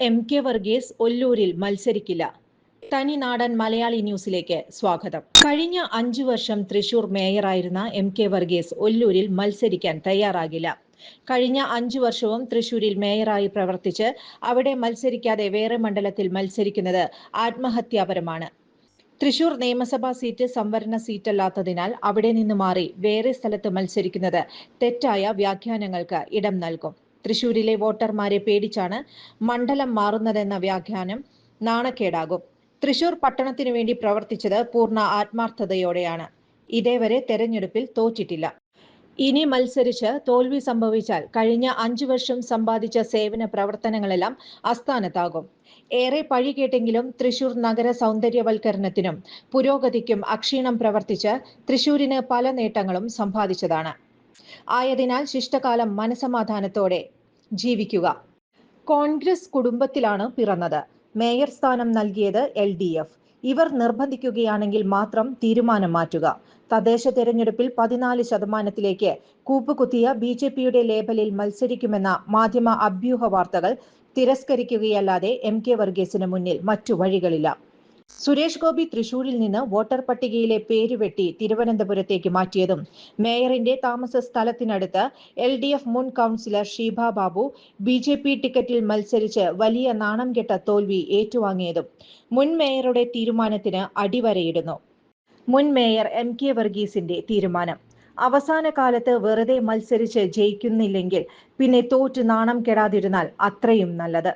M K Varghese ഒല്ലൂരിൽ മത്സരിക്കില്ല. തനി നാടൻ മലയാളി ന്യൂസിലേക്ക് സ്വാഗതം. കഴിഞ്ഞ അഞ്ചു വർഷം തൃശൂർ മേയറായിരുന്ന എം കെ വർഗീസ് ഒല്ലൂരിൽ മത്സരിക്കാൻ തയ്യാറാകില്ല. കഴിഞ്ഞ അഞ്ചു വർഷവും തൃശൂരിൽ മേയറായി പ്രവർത്തിച്ച് അവിടെ മത്സരിക്കാതെ വേറെ മണ്ഡലത്തിൽ മത്സരിക്കുന്നത് ആത്മഹത്യാപരമാണ്. തൃശൂർ നിയമസഭാ സീറ്റ് സംവരണ സീറ്റല്ലാത്തതിനാൽ അവിടെ നിന്ന് മാറി വേറെ സ്ഥലത്ത് മത്സരിക്കുന്നത് തെറ്റായ വ്യാഖ്യാനങ്ങൾക്ക് ഇടം നൽകും. തൃശൂരിലെ വോട്ടർമാരെ പേടിച്ചാണ് മണ്ഡലം മാറുന്നതെന്ന വ്യാഖ്യാനം നാണക്കേടാകും. തൃശൂർ പട്ടണത്തിനു വേണ്ടി പ്രവർത്തിച്ചത് പൂർണ ആത്മാർത്ഥതയോടെയാണ്. ഇതേവരെ തെരഞ്ഞെടുപ്പിൽ തോറ്റിട്ടില്ല. ഇനി മത്സരിച്ച് തോൽവി സംഭവിച്ചാൽ കഴിഞ്ഞ അഞ്ചു വർഷം സമ്പാദിച്ച സേവന പ്രവർത്തനങ്ങളെല്ലാം അസ്ഥാനത്താകും. ഏറെ പഴി കേട്ടെങ്കിലും തൃശൂർ നഗര സൗന്ദര്യവൽക്കരണത്തിനും പുരോഗതിക്കും അക്ഷീണം പ്രവർത്തിച്ച് തൃശൂരിന് പല നേട്ടങ്ങളും സമ്പാദിച്ചതാണ്. ആയതിനാൽ ശിഷ്ടകാലം മനസമാധാനത്തോടെ ജീവിക്കുക. കോൺഗ്രസ് കുടുംബത്തിലാണ് പിറന്നത്. മേയർ സ്ഥാനം നൽകിയത് എൽ ഡി എഫ്. ഇവർ നിർബന്ധിക്കുകയാണെങ്കിൽ മാത്രം തീരുമാനം മാറ്റുക. തദ്ദേശ തെരഞ്ഞെടുപ്പിൽ പതിനാല് ശതമാനത്തിലേക്ക് കൂപ്പുകുത്തിയ ബി ജെ പിയുടെ ലേബലിൽ മത്സരിക്കുമെന്ന മാധ്യമ അഭ്യൂഹ വാർത്തകൾ തിരസ്കരിക്കുകയല്ലാതെ എം കെ വർഗീസിന് മുന്നിൽ മറ്റു വഴികളില്ല. സുരേഷ് ഗോപി തൃശൂരിൽ നിന്ന് വോട്ടർ പട്ടികയിലെ പേര് വെട്ടി തിരുവനന്തപുരത്തേക്ക് മാറ്റിയതും. മേയറിന്റെ താമസ സ്ഥലത്തിനടുത്ത് എൽ ഡി എഫ് മുൻ councillor Sheeba Babu B J P ടിക്കറ്റിൽ മത്സരിച്ച് വലിയ നാണം കെട്ട തോൽവി ഏറ്റുവാങ്ങിയതും മുൻ മേയറുടെ തീരുമാനത്തിന് അടിവരയിടുന്നു. മുൻ മേയർ എം കെ വർഗീസിന്റെ തീരുമാനം. അവസാന കാലത്ത് വെറുതെ മത്സരിച്ച് ജയിക്കുന്നില്ലെങ്കിൽ പിന്നെ തോറ്റ് നാണം കെടാതിരുന്നാൽ അത്രയും നല്ലത്.